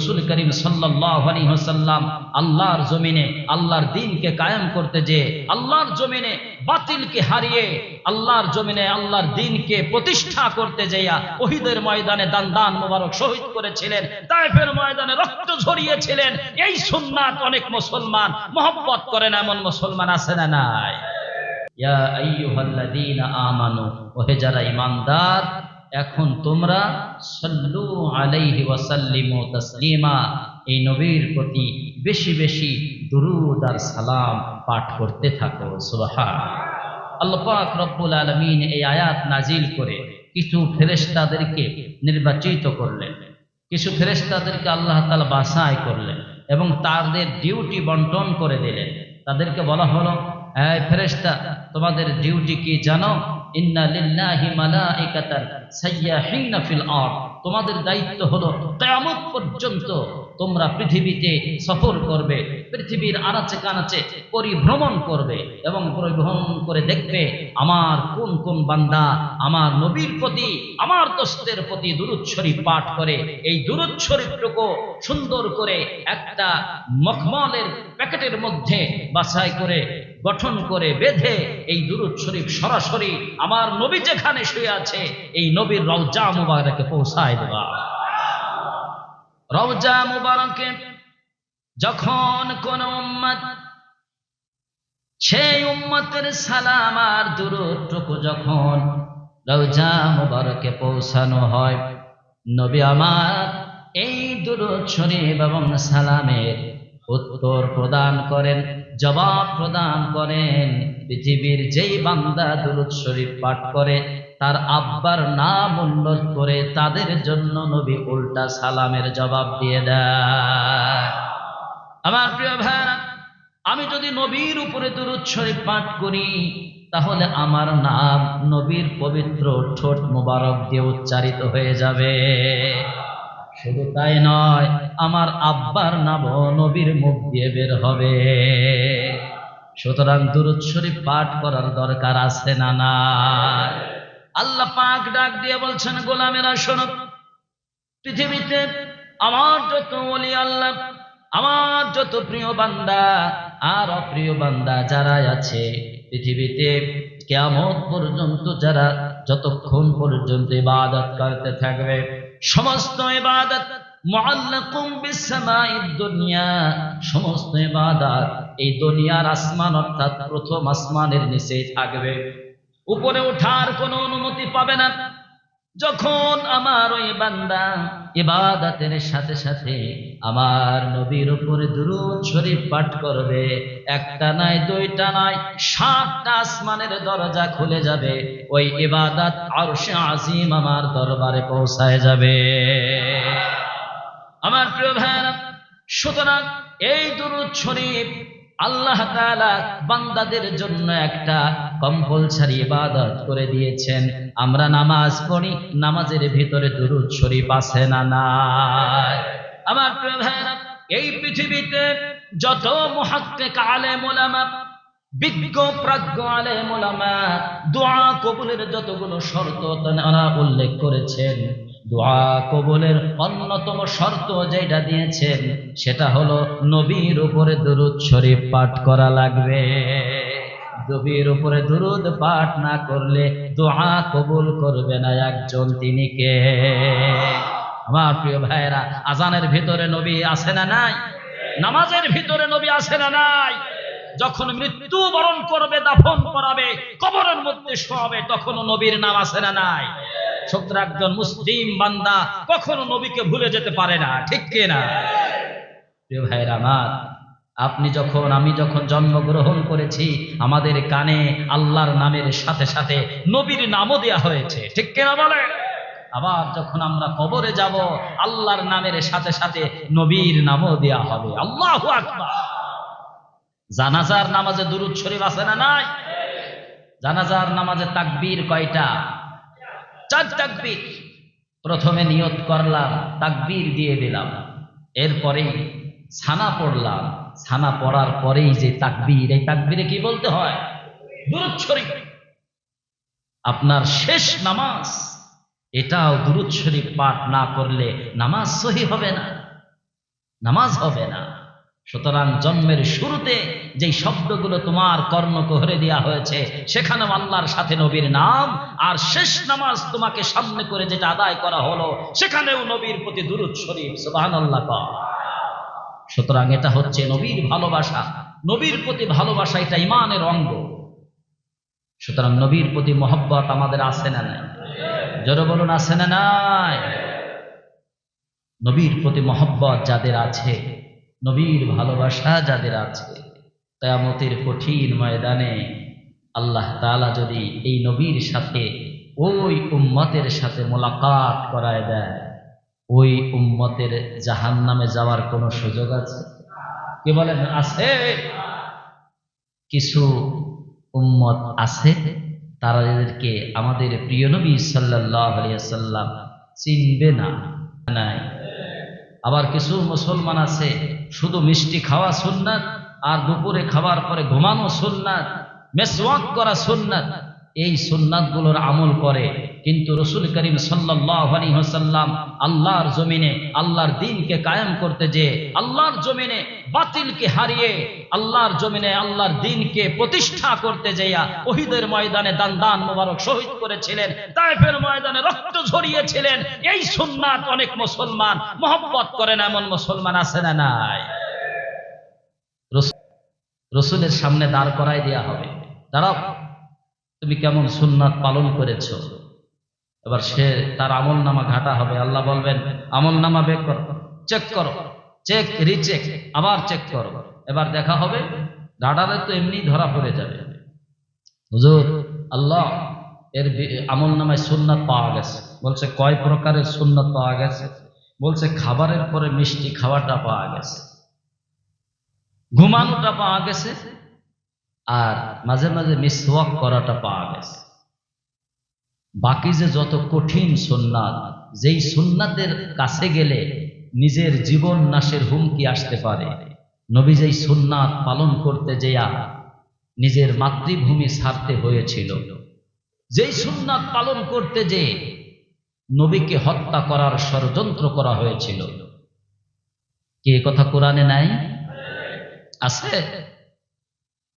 রসুল করিম সাল্লাম আল্লাহর জমিনে, আল্লাহর দিনকে কায়েম করতে যে আল্লাহর জমিনে বাতিলকে হারিয়ে আল্লাহর জমিনে আল্লাহর দিনকে প্রতিষ্ঠা করতে যাইয়া ওহিদের ময়দানে দান দান মোবারক শহীদ করেছিলেন তাইফের ময়দানে রক্ত ঝরিয়েছিলেন, এই সুন্নাত অনেক মুসলমান মহব্বত করেন এমন মুসলমান আছে না নাই? ইয়া আইয়ুহাল্লাযীনা আমানু, ওহে যারা ঈমানদার এখন তোমরা সল্লু আলাইহি ওয়াসাল্লিমু তাসলিমা, এই নবীর প্রতি বেশি বেশি দুরূদ আর সালাম পাঠ করতে থাকো। সুবহান আল্লাহ পাক রব্বুল আলামিন এই আয়াত নাজিল করে কিছু ফেরেশতাদেরকে নির্বাচিত করলেন। কিছু ফেরেশতাদেরকে আল্লাহ তাআলা বাছাই করলেন এবং তাদের ডিউটি বন্টন করে দিলেন। তাদেরকে বলা হলো এই ফেরেশতা, তোমাদের ডিউটি কি জানো? ইন্না লিল্লাহি মালাইকাতান সাইয়াহিনা ফিল আরদ। তোমাদের দায়িত্ব হলো কিয়ামত পর্যন্ত তোমরা পৃথিবীতে সফর করবে, পৃথিবীর আনাচে কানাচে পরিভ্রমণ করবে এবং পরিভ্রমণ করে দেখবে আমার কোন কোন বান্দা আমার নবীর প্রতি, আমার দোস্তের প্রতি দুরুদ শরীফ পাঠ করে। এই দুরুদ শরীফটুকু সুন্দর করে একটা মখমলের প্যাকেটের মধ্যে বাছাই করে গঠন করে বেঁধে এই দুরুদ শরীফ সরাসরি আমার নবী যেখানে শুয়ে আছে, এই নবীর রওজা মুবারকে পৌঁছায় দেওয়া। রওজা মুবারকে যখন কোন উম্মত সেই উম্মতের সালাম আর দূরটুকু যখন রওজা মুবারকে পৌঁছানো হয়, নবী আমার এই দূরত শরীফ এবং সালামের উত্তর প্রদান করেন। জবাব প্রদান করেন। পৃথিবীর যেই বান্দা দুরুদ শরীফ পাঠ করে, তার আব্বার নাম উল্লেখ করে তাদের জন্য নবী উল্টা সালামের জবাব দিয়ে দেয়। আমার প্রিয় ভাই আমি যদি নবীর উপরে দুরুদ শরীফ পাঠ করি, তাহলে আমার নাম নবীর পবিত্র ঠোঁট মোবারক দিয়ে উচ্চারিত হয়ে যাবে। শুধু তাই নয়, আমার আব্বার নামও নবীর মুখ দিয়ে বের হবে। সুতরাং দুরুদ পাঠ করার দরকার আছে না না আল্লাহ পাক ডাক দিয়ে বলছেন, গোলামেরা, শোনো, পৃথিবীতে আমার যত ওলি আল্লাহ, আমার যত প্রিয় বান্দা আর অপ্রিয় বান্দা যারা আছে, পৃথিবীতে কেমন পর্যন্ত যারা যতক্ষণ পর্যন্ত ইবাদত করতে থাকবে সমস্ত ইবাদত মুআল্লাকুম দুনিয়া। সমস্ত ইবাদত এই দুনিয়ার আসমান অর্থাৎ প্রথম আসমানের নিচেই থাকবে। উপরে ওঠার কোনো অনুমতি পাবে না। যখন আমার ওই বান্দা ইবাদতের সাথে সাথে আমার নবীর উপরে দুরূদ শরীফ পাঠ করবে, একটা নাই, দুইটা নাই, সাতটা আসমানের দরজা খুলে যাবে, ওই ইবাদত আরশে আজিম আমার দরবারে পৌঁছায় যাবে। আমার প্রিয় ভাইরা সুতরাং এই দুরূদ শরীফ আল্লাহ বান্দাদের জন্য একটা কম্পালসারি ইবাদত করে দিয়েছেন। আমরা নামাজ পড়ি, নামাজের ভিতরে দুরূদ শরীফ আছে না আমার এই পৃথিবীতে যত মুহাক্কিক আলেম ওলামা বিজ্ঞ প্রাজ্ঞ আলেম ওলামা দোয়া কবুলের যতগুলো শর্ত তারা উল্লেখ করেছেন দোয়া কবুলের অন্যতম শর্ত যেটা দিয়েছেন, সেটা হলো নবীর উপরে দুরুদ শরীফ পাঠ করা লাগবে। নবীর উপরে দুরুদ পাঠ না করলে দোয়া কবুল করবে না একজন তিনি কে? আমার প্রিয় ভাইরা আজানের ভিতরে নবী আছে না নাই? নামাজের ভিতরে নবী আছে না নাই? যখন মৃত্যু বরণ করবে, দাফন করাবে, কবরের মধ্যে শোয়াবে, তখনও নবীর নাম আছে না নাই? একজন মুসলিম বান্দা কখনো নবীকে ভুলে যেতে পারে না, ঠিক কে না প্রিয় ভাইরা আমার, আপনি যখন, আমি যখন জন্মগ্রহণ করেছি, আমাদের কানে আল্লাহর নামের সাথে সাথে নবীর নামও দেয়া হয়েছে, ঠিক কেনা বলে আবার যখন আমরা কবরে যাব, আল্লাহর নামের সাথে সাথে নবীর নামও দেয়া হবে, আল্লাহ জানাজার নামাজে দুরুদ শরীফ আছে না নাই? জানাজার নামাজে তাকবীর কয়টা? চার তাকবীর। প্রথমে নিয়ত করলাম, তাকবীর দিয়ে দিলাম। এরপরেই ছানা পড়লাম। ছানা পড়ার পরেই যে তাকবীর, এই তাকবীরে কি বলতে হয়? আপনার শেষ নামাজ, এটাও দুরুদ শরীফ পাঠ না করলে নামাজ সহি হবে না, নামাজ হবে না। সুতরাং জন্মের শুরুতে যেই শব্দগুলো তোমার কর্ণকোহরে দেওয়া হয়েছে সেখানে আল্লাহর সাথে নবীর নাম, আর শেষ নামাজ তোমাকে সামনে করে যেটা আদায় করা হলো, সেখানেও নবীর প্রতি দুরুদ শরীফ সুবাহান আল্লাহ সুতরাং এটা হচ্ছে নবীর ভালোবাসা। নবীর প্রতি ভালোবাসা এটা ইমানের অঙ্গ। সুতরাং নবীর প্রতি মহব্বত আমাদের আছে না নাই? জোরে বলুন, আছে না নাই? নবীর প্রতি মহব্বত যাদের আছে নবীর ভালোবাসা যাদের আছে, কেয়ামতের কঠিন ময়দানে আল্লাহ তাআলা যদি এই নবীর সাথে, ওই উম্মতের সাথে মোলাকাত করায় দেয়, ওই উম্মতের জাহান নামে যাওয়ার কোনো সুযোগ আছে? কে বলেন, আছে। কিছু উম্মত আছে, তারা এদেরকে আমাদের প্রিয় নবী সাল্লাহ আলিয়াল্লাম চিনবে না আবার কিছু মুসলমান আছে শুধু মিষ্টি খাওয়া সুন্নাত আর দুপুরে খাবার পরে ঘুমানো সুন্নাত মেসওয়াক করা সুন্নাত। এই সুন্নাতগুলোর আমল করে। কিন্তু রসুল করিম সাল্লাম আল্লাহর জমিনে, আল্লাহর দিনকে কায়েম করতে যে, আল্লাহর জমিনে বাতিলকে হারিয়ে, আল্লাহর জমিনে আল্লাহর দিনকে প্রতিষ্ঠা করতে যেয়া ওহিদের ময়দানে দান দান মোবারক শহীদ করেছিলেন তাইফের ময়দানে রক্ত ঝরিয়েছিলেন, এই সুন্নাত অনেক মুসলমান, মহব্বত করেন এমন মুসলমান আছে না নাই? রসুল- রসুলের সামনে দাঁড় করাই দেয়া হবে। দাঁড়াও। তুমি কেমন সুন্নাত পালন করেছ? এবার সে তার আমল নামা ঘাটা হবে। আল্লাহ বলবেন আমল নামা বেক করো চেক করো চেক রিচেক আবার চেক করো। এবার দেখা হবে ঘাটারে তো এমনি ধরা পড়ে যাবে। হুজুর, আল্লাহ এর আমল নামায় সুন্নাত পাওয়া গেছে। বলছে, কয় প্রকারের সুন্নাত পাওয়া গেছে? বলছে, খাবারের পরে মিষ্টি খাওয়াটা পাওয়া গেছে। ঘুমানোটা পাওয়া গেছে আর মাঝে মাঝে মিসওয়াক করাটা পাওয়া গেছে। বাকি যে যত কঠিন সুন্নাত, যেই সুন্নাতের কাছে গেলে নিজের জীবন নাশের হুমকি আসতে পারে। নবী যেই সুন্নাত পালন করতে যেয়া নিজের মাতৃভূমি ছাড়তে হয়েছিল। যেই সুন্নাত পালন করতে যে নবীকে হত্যা করার ষড়যন্ত্র করা হয়েছিল। কে কথা কোরআনে নাই? আছে?